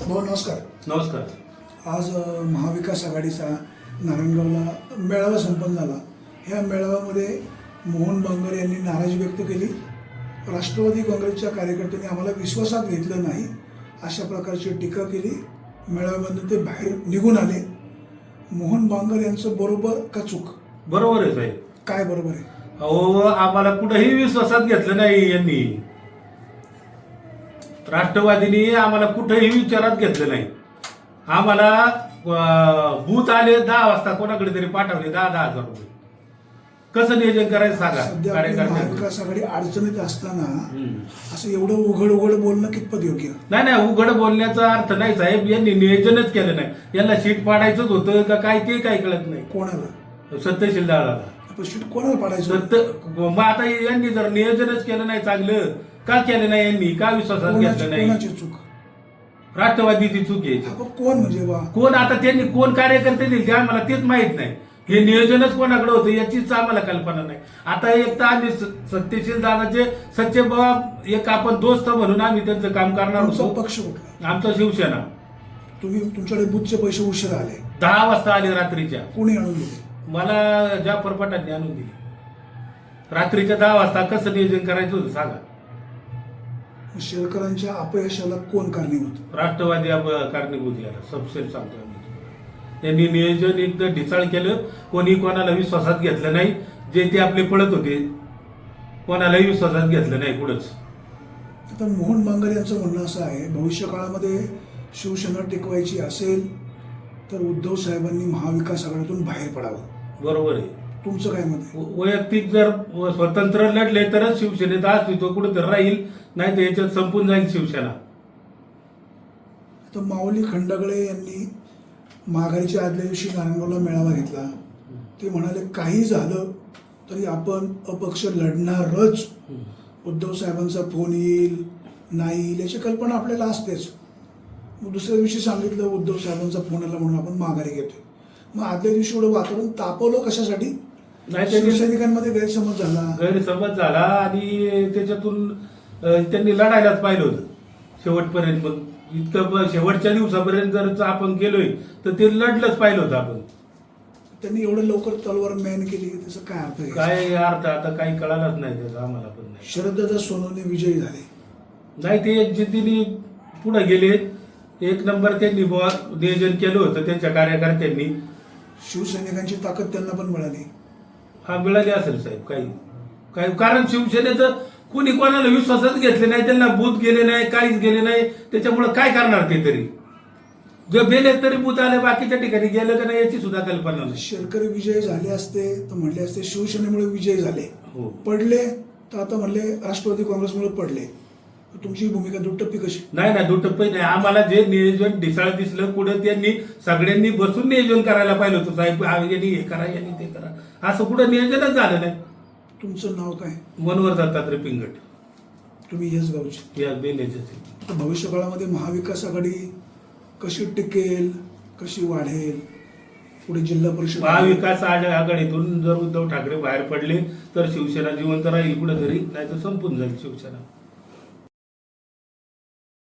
भाऊ नमस्कार. नमस्कार. आज अ, महाविकास आघाडीचा नारायणगावला मेळावा संपन्न झाला. ह्या मेळाव्यामध्ये मोहन बांगर यांनी नाराजी व्यक्त केली. राष्ट्रवादी काँग्रेसच्या कार्यकर्त्यांनी आम्हाला विश्वासात घेतलं नाही अशा प्रकारची टीका केली. मेळाव्यामधून ते बाहेर निघून आले. मोहन बांगर यांचं बरोबर का चूक? बरोबर आहे साहेब. काय बरोबर आहे? अहो आम्हाला कुठेही विश्वासात घेतलं नाही यांनी. राष्ट्रवादीने आम्हाला कुठेही विचारात घेतलं नाही. आम्हाला बूथ आले दहा वाजता कोणाकडे तरी पाठवले दहा दहा हजार रुपये. कसं नियोजन करायचं सांगा? महाविकास आघाडी अडचणीत असताना. असं एवढं उघड उघड बोलणं कितपत योग्य? नाही नाही उघड बोलण्याचा अर्थ नाही साहेब. यांनी नियोजनच केलं नाही. यांना शीट पाडायचंच होतं का काय ते काय कळत नाही. कोणाला? सत्यशील दादाला. शीट कोणाला पाडायचं? मग आता यांनी जर नियोजनच केलं नाही चांगलं का केलं नाही यांनी? का विश्वासात कोणाची घेतलं नाही? कोणाची चूक? राष्ट्रवादीची चूक आहे. आपण कोण म्हणजे बा? कोण आता त्यांनी कोण कार्यकर्ते दिले ते आम्हाला तेच माहीत नाही. हे नियोजनच कोणाकडे होतं याचीच आम्हाला कल्पना नाही. आता एक तर आम्ही स- सत्यशील दादाचे सच्चे बाबा एक आपण दोस्त म्हणून आम्ही त्यांचं काम करणार तुमचा होतो. पक्ष कुठला? आमचा शिवसेना. तुम्ही तुमच्याकडे बुथचे पैसे उशिरा आले. दहा वाजता आले रात्रीच्या. कोणी आणून दिले? मला जाफर पटांनी आणून दिली. रात्रीच्या दहा वाजता कसं नियोजन करायचं होतं सांगा. शेरकरांच्या अपयशाला कोण कारणीभूत राष्ट्रवादी आप- कारणीभूत याला सबसेल सांगतो आम्ही त्यांनी नियोजन एकदम ढिसाळ केलं कोणी कोणाला विश्वासात घेतलं नाही. जे ते आपले पळत होते कोणालाही विश्वासात घेतलं नाही कुठंच. आता मोहन बांगर यांचं म्हणणं असं आहे भविष्य काळामध्ये शिवसेना टिकवायची असेल तर उद्धव साहेबांनी महाविकास आघाडीतून बाहेर पडावं. बरोबर आहे. तुमचं काय मत आहे? व- वैयक्तिक जर व- स्वतंत्र लढले तरच शिवसेनेत अस्तित्व कुठं तर राहील नाही तर याच्यात संपून जाईल शिवसेना. आता माऊली खंडागळे यांनी माघारीच्या आदल्या दिवशी नारायणगावला मेळावा घेतला. ते म्हणाले काही झालं तरी आपण अपक्ष लढणारच. उद्धव साहेबांचा फोन येईल नाही येईल याची कल्पना आपल्याला असतेच. मग दुसऱ्या दिवशी सांगितलं उद्धव साहेबांचा फोन आला म्हणून आपण माघारी घेतोय. मग आदल्या दिवशी एवढं वातावरण तापवलं कशासाठी? नाही त्यांनी शिवसैनिकांमध्ये गैरसमज झाला. गैरसमज झाला आणि त्याच्यातून अ, त्यांनी लढायलाच पाहिलं होतं. शेवटपर्यंत मग इतकं ब- शेवटच्या दिवसापर्यंत जर आपण गेलोय तर ते लढलंच पाहिलं होतं आपण. त्यांनी एवढं लवकर तलवार मॅन केली त्याचा काय अर्थ आहे? काय अर्थ आता काही कळालंच नाही त्याचं आम्हाला पण नाही. शरददादा सोनवणे विजयी झाले. नाही ते एक जिद्दीने पुढे गेले. एक नंबर त्यांनी बुवा नियोजन केलं होतं त्यांच्या कार्यकर्त्यांनी. शिवसैनिकांची ताकद त्यांना पण मिळाली. हा मिळाली असेल साहेब काही. काही कारण शिवसेनेचं कुणी कोणाला विश्वासच घेतले नाही त्यांना बूथ गेले नाही काहीच गेले नाही त्याच्यामुळे काय करणार ते तरी? जर गेले तरी बूथ आले बाकीच्या ठिकाणी गेलं का नाही याची सुद्धा कल्पना नाही. शेरकरी विजय झाले असते तर म्हणले असते शिवसेनेमुळे विजय झाले. हो. पडले तर आता म्हणले राष्ट्रवादी काँग्रेसमुळे पडले. तुमची भूमिका दुटप्पी कशी? नाही नाही दुटप्पी नाही. आम्हाला जे नियोजन ढिसाळ दिसलं कुठं त्यांनी सगळ्यांनी बसून नियोजन करायला पाहिलं होतं. साहेब हा यांनी हे करा यांनी ते करा. असं कुठं नियोजनच झालं नाही. तुमचं नाव काय? मनवर जातात रे पिंगट. तुम्ही येस गावचे. या काळामध्ये महाविकास आघाडी कशी टिकेल कशी वाढेल? पुढे जिल्हा परिषद महाविकास आघ- आघाडीतून जर उद्धव ठाकरे बाहेर पडले तर शिवसेना जिवंत राहील कुठेतरी नाही तर संपून जाईल शिवसेना.